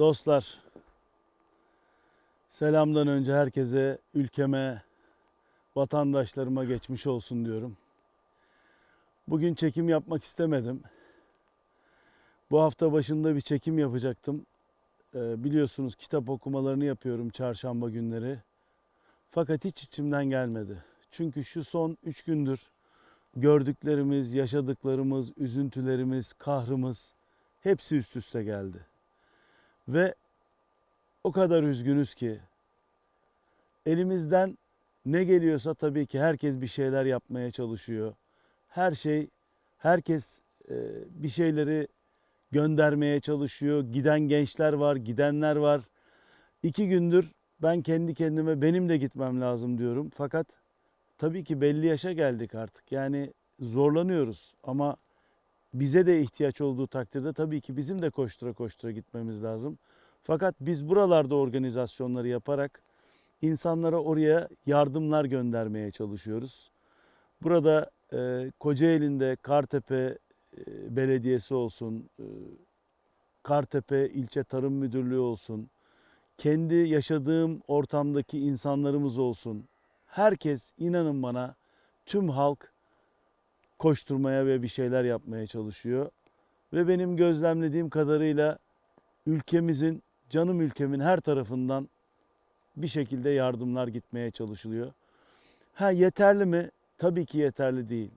Dostlar, selamdan önce herkese, ülkeme, vatandaşlarıma geçmiş olsun diyorum. Bugün çekim yapmak istemedim. Bu hafta başında bir çekim yapacaktım. Ee, biliyorsunuz kitap okumalarını yapıyorum çarşamba günleri. Fakat hiç içimden gelmedi. Çünkü şu son üç gündür gördüklerimiz, yaşadıklarımız, üzüntülerimiz, kahrımız hepsi üst üste geldi. Ve o kadar üzgünüz ki elimizden ne geliyorsa tabii ki herkes bir şeyler yapmaya çalışıyor. Her şey, herkes e, bir şeyleri göndermeye çalışıyor. Giden gençler var, gidenler var. İki gündür ben kendi kendime benim de gitmem lazım diyorum. Fakat tabii ki belli yaşa geldik artık. Yani zorlanıyoruz ama bize de ihtiyaç olduğu takdirde tabii ki bizim de koştura koştura gitmemiz lazım. Fakat biz buralarda organizasyonları yaparak insanlara oraya yardımlar göndermeye çalışıyoruz. Burada e, Kocaeli'nde Kartepe e, Belediyesi olsun, e, Kartepe İlçe Tarım Müdürlüğü olsun, kendi yaşadığım ortamdaki insanlarımız olsun. Herkes inanın bana tüm halk koşturmaya ve bir şeyler yapmaya çalışıyor. Ve benim gözlemlediğim kadarıyla ülkemizin, canım ülkemin her tarafından bir şekilde yardımlar gitmeye çalışılıyor. Ha yeterli mi? Tabii ki yeterli değil.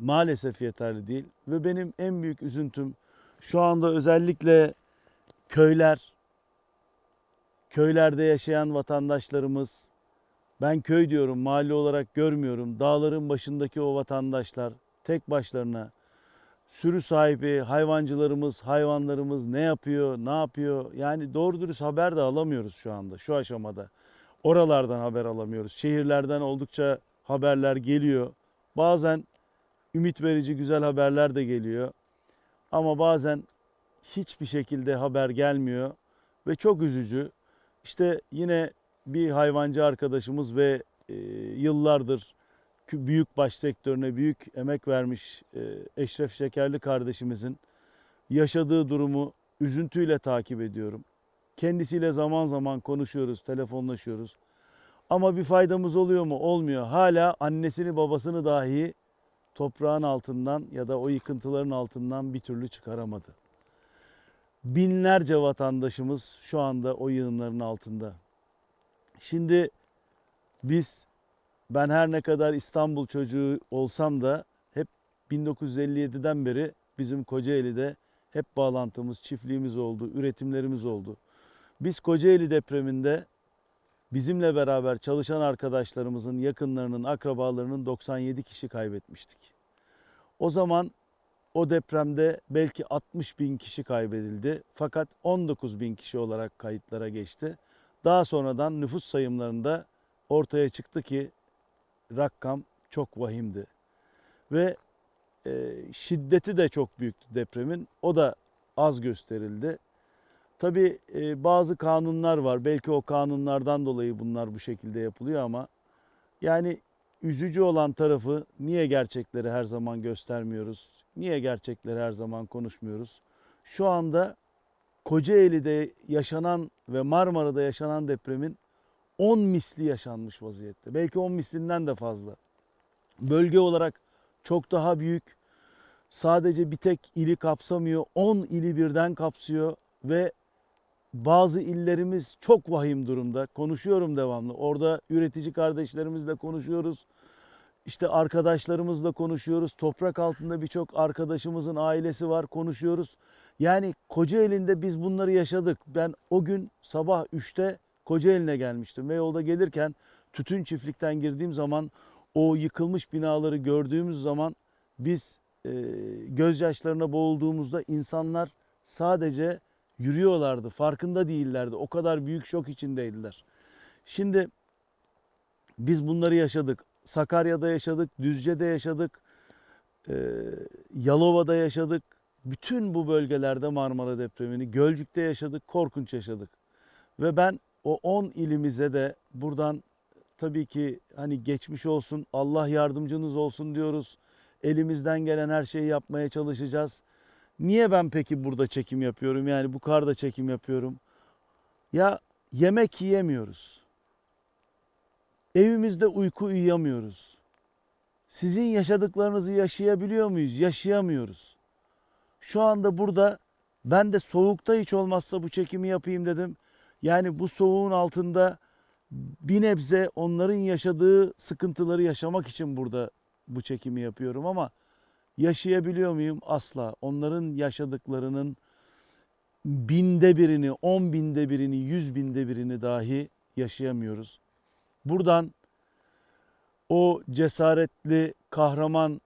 Maalesef yeterli değil. Ve benim en büyük üzüntüm şu anda özellikle köyler, köylerde yaşayan vatandaşlarımız, ben köy diyorum, mahalle olarak görmüyorum. Dağların başındaki o vatandaşlar tek başlarına sürü sahibi, hayvancılarımız, hayvanlarımız ne yapıyor, ne yapıyor? Yani doğru dürüst haber de alamıyoruz şu anda, şu aşamada. Oralardan haber alamıyoruz. Şehirlerden oldukça haberler geliyor. Bazen ümit verici güzel haberler de geliyor. Ama bazen hiçbir şekilde haber gelmiyor ve çok üzücü. İşte yine bir hayvancı arkadaşımız ve e, yıllardır kü- büyükbaş sektörüne büyük emek vermiş e, Eşref Şekerli kardeşimizin yaşadığı durumu üzüntüyle takip ediyorum. Kendisiyle zaman zaman konuşuyoruz, telefonlaşıyoruz. Ama bir faydamız oluyor mu? Olmuyor. Hala annesini babasını dahi toprağın altından ya da o yıkıntıların altından bir türlü çıkaramadı. Binlerce vatandaşımız şu anda o yığınların altında. Şimdi biz ben her ne kadar İstanbul çocuğu olsam da hep 1957'den beri bizim Kocaeli'de hep bağlantımız, çiftliğimiz oldu, üretimlerimiz oldu. Biz Kocaeli depreminde bizimle beraber çalışan arkadaşlarımızın, yakınlarının, akrabalarının 97 kişi kaybetmiştik. O zaman o depremde belki 60 bin kişi kaybedildi. Fakat 19 bin kişi olarak kayıtlara geçti. Daha sonradan nüfus sayımlarında ortaya çıktı ki rakam çok vahimdi. Ve e, şiddeti de çok büyüktü depremin. O da az gösterildi. Tabii e, bazı kanunlar var. Belki o kanunlardan dolayı bunlar bu şekilde yapılıyor ama yani üzücü olan tarafı niye gerçekleri her zaman göstermiyoruz? Niye gerçekleri her zaman konuşmuyoruz? Şu anda Kocaeli'de yaşanan ve Marmara'da yaşanan depremin 10 misli yaşanmış vaziyette. Belki 10 mislinden de fazla. Bölge olarak çok daha büyük. Sadece bir tek ili kapsamıyor. 10 ili birden kapsıyor ve bazı illerimiz çok vahim durumda. Konuşuyorum devamlı. Orada üretici kardeşlerimizle konuşuyoruz. İşte arkadaşlarımızla konuşuyoruz. Toprak altında birçok arkadaşımızın ailesi var. Konuşuyoruz. Yani Kocaeli'nde biz bunları yaşadık. Ben o gün sabah 3'te Kocaeli'ne gelmiştim ve yolda gelirken tütün çiftlikten girdiğim zaman o yıkılmış binaları gördüğümüz zaman biz e, gözyaşlarına boğulduğumuzda insanlar sadece yürüyorlardı. Farkında değillerdi. O kadar büyük şok içindeydiler. Şimdi biz bunları yaşadık. Sakarya'da yaşadık, Düzce'de yaşadık, e, Yalova'da yaşadık. Bütün bu bölgelerde Marmara depremini, Gölcük'te yaşadık, korkunç yaşadık. Ve ben o 10 ilimize de buradan tabii ki hani geçmiş olsun, Allah yardımcınız olsun diyoruz. Elimizden gelen her şeyi yapmaya çalışacağız. Niye ben peki burada çekim yapıyorum? Yani bu karda çekim yapıyorum. Ya yemek yiyemiyoruz. Evimizde uyku uyuyamıyoruz. Sizin yaşadıklarınızı yaşayabiliyor muyuz? Yaşayamıyoruz. Şu anda burada ben de soğukta hiç olmazsa bu çekimi yapayım dedim. Yani bu soğuğun altında bir nebze onların yaşadığı sıkıntıları yaşamak için burada bu çekimi yapıyorum ama yaşayabiliyor muyum? Asla. Onların yaşadıklarının binde birini, on binde birini, yüz binde birini dahi yaşayamıyoruz. Buradan o cesaretli, kahraman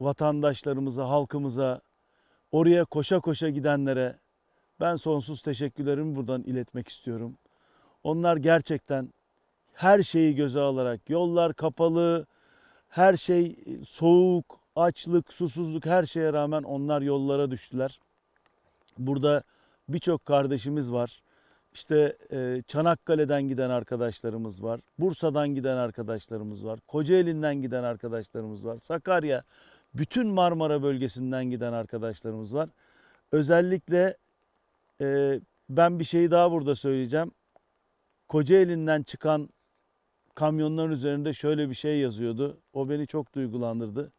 vatandaşlarımıza, halkımıza, oraya koşa koşa gidenlere ben sonsuz teşekkürlerimi buradan iletmek istiyorum. Onlar gerçekten her şeyi göze alarak yollar kapalı, her şey soğuk, açlık, susuzluk her şeye rağmen onlar yollara düştüler. Burada birçok kardeşimiz var. İşte e, Çanakkale'den giden arkadaşlarımız var. Bursa'dan giden arkadaşlarımız var. Kocaeli'nden giden arkadaşlarımız var. Sakarya, bütün Marmara bölgesinden giden arkadaşlarımız var. Özellikle e, ben bir şeyi daha burada söyleyeceğim. Kocaeli'nden çıkan kamyonların üzerinde şöyle bir şey yazıyordu. O beni çok duygulandırdı.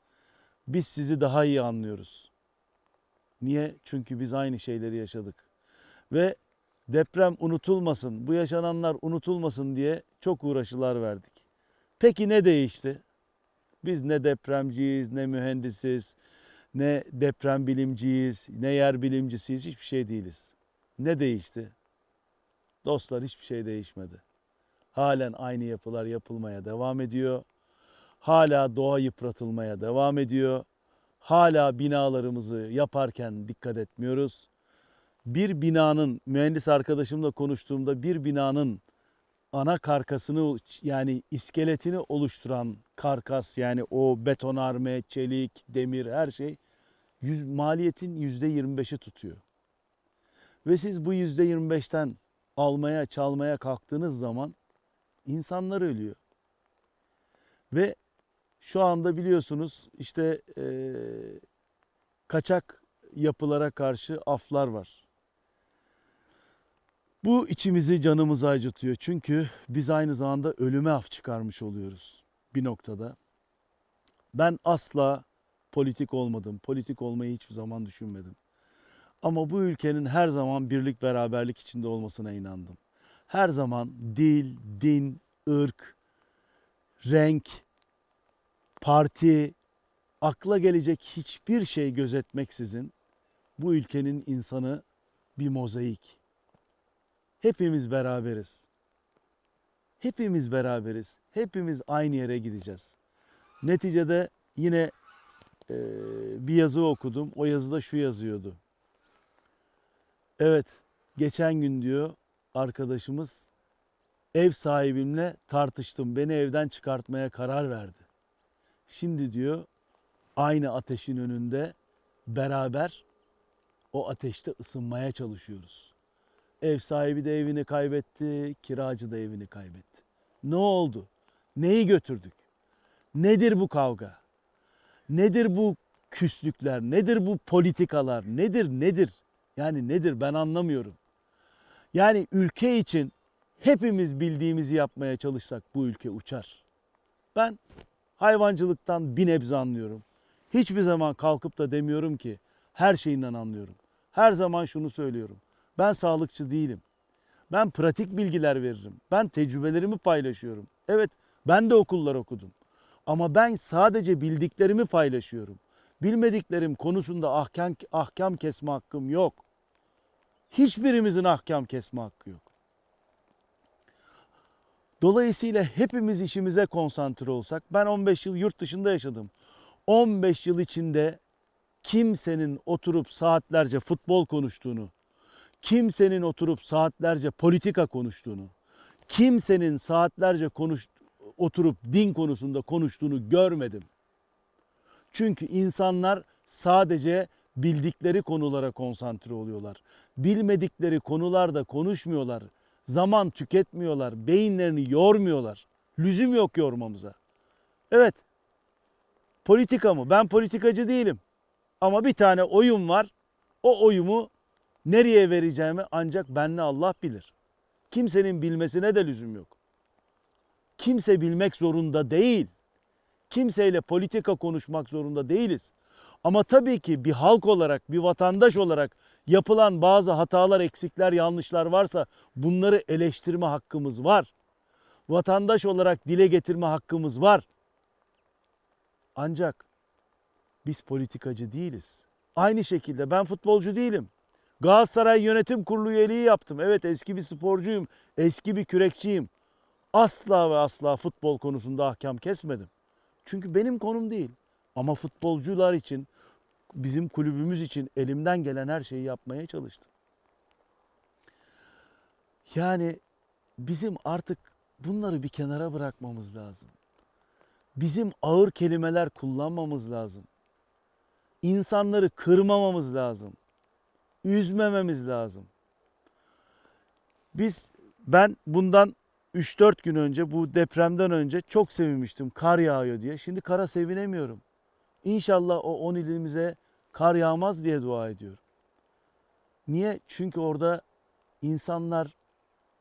Biz sizi daha iyi anlıyoruz. Niye? Çünkü biz aynı şeyleri yaşadık. Ve deprem unutulmasın, bu yaşananlar unutulmasın diye çok uğraşılar verdik. Peki ne değişti? Biz ne depremciyiz, ne mühendisiz, ne deprem bilimciyiz, ne yer bilimcisiyiz, hiçbir şey değiliz. Ne değişti? Dostlar hiçbir şey değişmedi. Halen aynı yapılar yapılmaya devam ediyor. Hala doğa yıpratılmaya devam ediyor. Hala binalarımızı yaparken dikkat etmiyoruz. Bir binanın mühendis arkadaşımla konuştuğumda bir binanın ana karkasını yani iskeletini oluşturan karkas yani o betonarme, çelik, demir her şey yüz, maliyetin yüzde 25'i tutuyor. Ve siz bu yüzde 25'ten almaya, çalmaya kalktığınız zaman insanlar ölüyor. Ve şu anda biliyorsunuz işte eee, kaçak yapılara karşı aflar var. Bu içimizi canımızı acıtıyor. Çünkü biz aynı zamanda ölüme af çıkarmış oluyoruz bir noktada. Ben asla politik olmadım. Politik olmayı hiçbir zaman düşünmedim. Ama bu ülkenin her zaman birlik beraberlik içinde olmasına inandım. Her zaman dil, din, ırk, renk, parti, akla gelecek hiçbir şey gözetmeksizin bu ülkenin insanı bir mozaik. Hepimiz beraberiz. Hepimiz beraberiz. Hepimiz aynı yere gideceğiz. Neticede yine e, bir yazı okudum. O yazıda şu yazıyordu. Evet, geçen gün diyor arkadaşımız ev sahibimle tartıştım. Beni evden çıkartmaya karar verdi. Şimdi diyor aynı ateşin önünde beraber o ateşte ısınmaya çalışıyoruz. Ev sahibi de evini kaybetti, kiracı da evini kaybetti. Ne oldu? Neyi götürdük? Nedir bu kavga? Nedir bu küslükler? Nedir bu politikalar? Nedir nedir? Yani nedir ben anlamıyorum. Yani ülke için hepimiz bildiğimizi yapmaya çalışsak bu ülke uçar. Ben hayvancılıktan bir nebze anlıyorum. Hiçbir zaman kalkıp da demiyorum ki her şeyinden anlıyorum. Her zaman şunu söylüyorum. Ben sağlıkçı değilim. Ben pratik bilgiler veririm. Ben tecrübelerimi paylaşıyorum. Evet ben de okullar okudum. Ama ben sadece bildiklerimi paylaşıyorum. Bilmediklerim konusunda ahkam, ahkam kesme hakkım yok. Hiçbirimizin ahkam kesme hakkı yok. Dolayısıyla hepimiz işimize konsantre olsak, ben 15 yıl yurt dışında yaşadım. 15 yıl içinde kimsenin oturup saatlerce futbol konuştuğunu, kimsenin oturup saatlerce politika konuştuğunu, kimsenin saatlerce konuş, oturup din konusunda konuştuğunu görmedim. Çünkü insanlar sadece bildikleri konulara konsantre oluyorlar. Bilmedikleri konularda konuşmuyorlar. Zaman tüketmiyorlar. Beyinlerini yormuyorlar. Lüzum yok yormamıza. Evet. Politika mı? Ben politikacı değilim. Ama bir tane oyun var. O oyumu nereye vereceğimi ancak benle Allah bilir. Kimsenin bilmesine de lüzum yok. Kimse bilmek zorunda değil. Kimseyle politika konuşmak zorunda değiliz. Ama tabii ki bir halk olarak, bir vatandaş olarak yapılan bazı hatalar, eksikler, yanlışlar varsa bunları eleştirme hakkımız var. Vatandaş olarak dile getirme hakkımız var. Ancak biz politikacı değiliz. Aynı şekilde ben futbolcu değilim. Galatasaray Yönetim Kurulu üyeliği yaptım. Evet eski bir sporcuyum, eski bir kürekçiyim. Asla ve asla futbol konusunda ahkam kesmedim. Çünkü benim konum değil. Ama futbolcular için, bizim kulübümüz için elimden gelen her şeyi yapmaya çalıştım. Yani bizim artık bunları bir kenara bırakmamız lazım. Bizim ağır kelimeler kullanmamız lazım. İnsanları kırmamamız lazım. Üzmememiz lazım. Biz ben bundan 3-4 gün önce bu depremden önce çok sevinmiştim kar yağıyor diye. Şimdi kara sevinemiyorum. İnşallah o 10 ilimize kar yağmaz diye dua ediyorum. Niye? Çünkü orada insanlar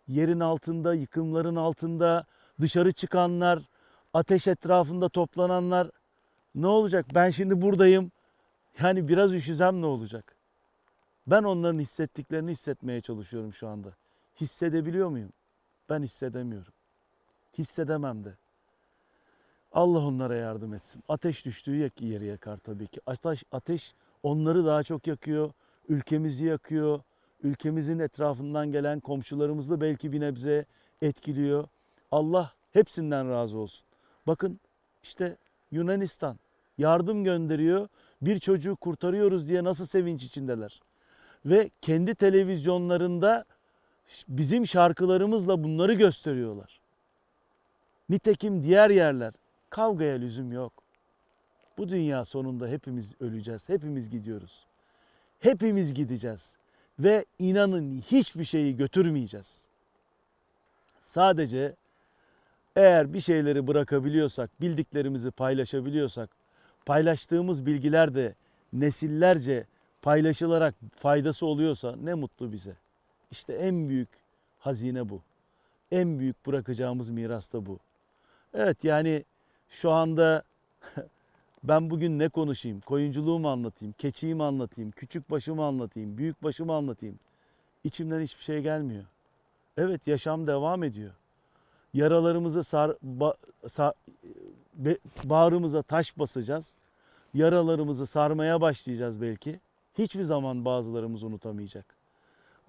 yerin altında, yıkımların altında, dışarı çıkanlar, ateş etrafında toplananlar ne olacak? Ben şimdi buradayım. Yani biraz üşüsem ne olacak? Ben onların hissettiklerini hissetmeye çalışıyorum şu anda. Hissedebiliyor muyum? Ben hissedemiyorum. Hissedemem de. Allah onlara yardım etsin. Ateş düştüğü yeri yakar tabii ki. Ateş, ateş onları daha çok yakıyor. Ülkemizi yakıyor. Ülkemizin etrafından gelen komşularımızı belki bir nebze etkiliyor. Allah hepsinden razı olsun. Bakın işte Yunanistan yardım gönderiyor. Bir çocuğu kurtarıyoruz diye nasıl sevinç içindeler. Ve kendi televizyonlarında bizim şarkılarımızla bunları gösteriyorlar. Nitekim diğer yerler kavgaya lüzum yok. Bu dünya sonunda hepimiz öleceğiz. Hepimiz gidiyoruz. Hepimiz gideceğiz. Ve inanın hiçbir şeyi götürmeyeceğiz. Sadece eğer bir şeyleri bırakabiliyorsak, bildiklerimizi paylaşabiliyorsak, paylaştığımız bilgiler de nesillerce paylaşılarak faydası oluyorsa ne mutlu bize. İşte en büyük hazine bu. En büyük bırakacağımız miras da bu. Evet yani şu anda ben bugün ne konuşayım? Koyunculuğumu anlatayım, keçiyi mi anlatayım, küçük başımı anlatayım, büyük başımı anlatayım. İçimden hiçbir şey gelmiyor. Evet yaşam devam ediyor. Yaralarımızı sar, ba- sa- be- bağrımıza taş basacağız. Yaralarımızı sarmaya başlayacağız belki. Hiçbir zaman bazılarımız unutamayacak.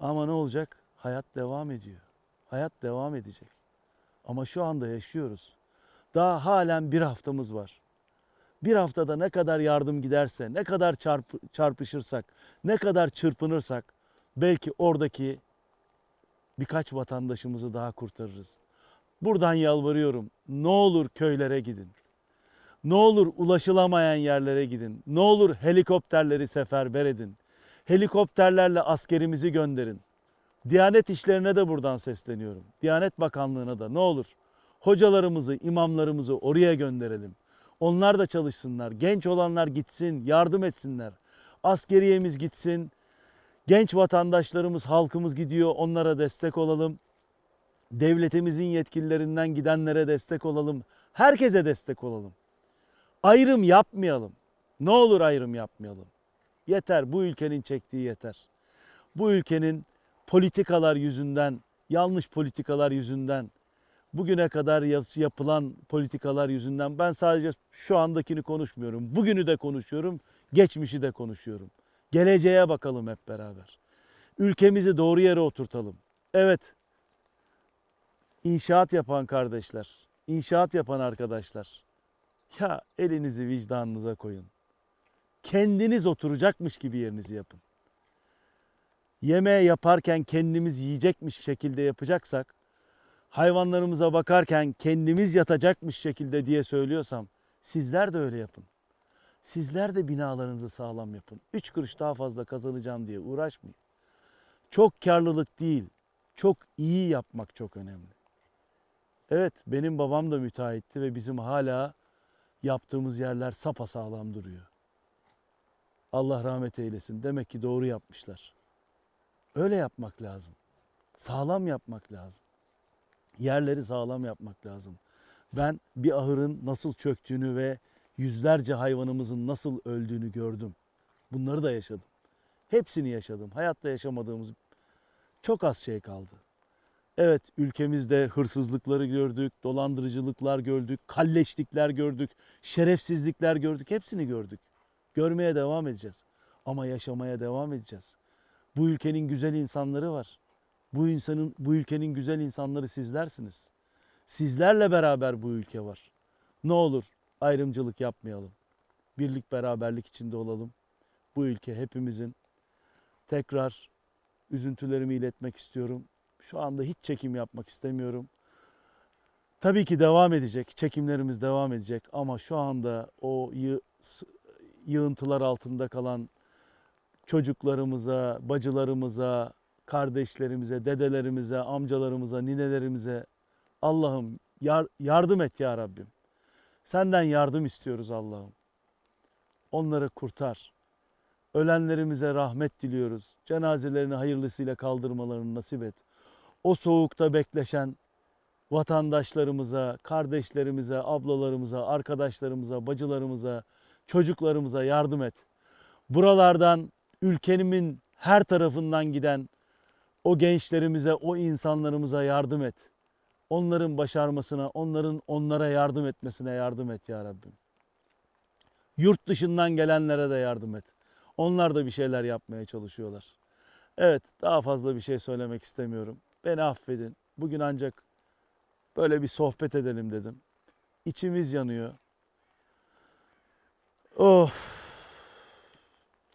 Ama ne olacak? Hayat devam ediyor. Hayat devam edecek. Ama şu anda yaşıyoruz. Daha halen bir haftamız var. Bir haftada ne kadar yardım giderse, ne kadar çarpı, çarpışırsak, ne kadar çırpınırsak belki oradaki birkaç vatandaşımızı daha kurtarırız. Buradan yalvarıyorum. Ne olur köylere gidin. Ne olur ulaşılamayan yerlere gidin. Ne olur helikopterleri seferber edin. Helikopterlerle askerimizi gönderin. Diyanet işlerine de buradan sesleniyorum. Diyanet Bakanlığı'na da ne olur hocalarımızı, imamlarımızı oraya gönderelim. Onlar da çalışsınlar. Genç olanlar gitsin, yardım etsinler. Askeriyemiz gitsin. Genç vatandaşlarımız, halkımız gidiyor. Onlara destek olalım. Devletimizin yetkililerinden gidenlere destek olalım. Herkese destek olalım. Ayrım yapmayalım. Ne olur ayrım yapmayalım. Yeter bu ülkenin çektiği yeter. Bu ülkenin politikalar yüzünden, yanlış politikalar yüzünden, bugüne kadar yap- yapılan politikalar yüzünden ben sadece şu andakini konuşmuyorum. Bugünü de konuşuyorum, geçmişi de konuşuyorum. Geleceğe bakalım hep beraber. Ülkemizi doğru yere oturtalım. Evet. İnşaat yapan kardeşler, inşaat yapan arkadaşlar. Ya elinizi vicdanınıza koyun. Kendiniz oturacakmış gibi yerinizi yapın. Yemeği yaparken kendimiz yiyecekmiş şekilde yapacaksak, hayvanlarımıza bakarken kendimiz yatacakmış şekilde diye söylüyorsam, sizler de öyle yapın. Sizler de binalarınızı sağlam yapın. Üç kuruş daha fazla kazanacağım diye uğraşmayın. Çok karlılık değil, çok iyi yapmak çok önemli. Evet, benim babam da müteahhitti ve bizim hala yaptığımız yerler sapasağlam duruyor. Allah rahmet eylesin. Demek ki doğru yapmışlar. Öyle yapmak lazım. Sağlam yapmak lazım. Yerleri sağlam yapmak lazım. Ben bir ahırın nasıl çöktüğünü ve yüzlerce hayvanımızın nasıl öldüğünü gördüm. Bunları da yaşadım. Hepsini yaşadım. Hayatta yaşamadığımız çok az şey kaldı. Evet ülkemizde hırsızlıkları gördük, dolandırıcılıklar gördük, kalleşlikler gördük, şerefsizlikler gördük. Hepsini gördük. Görmeye devam edeceğiz. Ama yaşamaya devam edeceğiz. Bu ülkenin güzel insanları var. Bu insanın bu ülkenin güzel insanları sizlersiniz. Sizlerle beraber bu ülke var. Ne olur ayrımcılık yapmayalım. Birlik beraberlik içinde olalım. Bu ülke hepimizin. Tekrar üzüntülerimi iletmek istiyorum. Şu anda hiç çekim yapmak istemiyorum. Tabii ki devam edecek. Çekimlerimiz devam edecek ama şu anda o yı- yığıntılar altında kalan çocuklarımıza, bacılarımıza, kardeşlerimize, dedelerimize, amcalarımıza, ninelerimize Allah'ım yar- yardım et ya Rabbim. Senden yardım istiyoruz Allah'ım. Onları kurtar. Ölenlerimize rahmet diliyoruz. Cenazelerini hayırlısıyla kaldırmalarını nasip et. O soğukta bekleşen vatandaşlarımıza, kardeşlerimize, ablalarımıza, arkadaşlarımıza, bacılarımıza, çocuklarımıza yardım et. Buralardan ülkenin her tarafından giden o gençlerimize, o insanlarımıza yardım et. Onların başarmasına, onların onlara yardım etmesine yardım et ya Rabbim. Yurt dışından gelenlere de yardım et. Onlar da bir şeyler yapmaya çalışıyorlar. Evet, daha fazla bir şey söylemek istemiyorum. Beni affedin. Bugün ancak böyle bir sohbet edelim dedim. İçimiz yanıyor. Oh.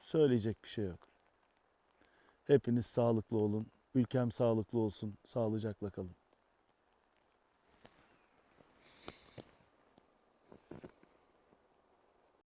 Söyleyecek bir şey yok. Hepiniz sağlıklı olun. Ülkem sağlıklı olsun. Sağlıcakla kalın.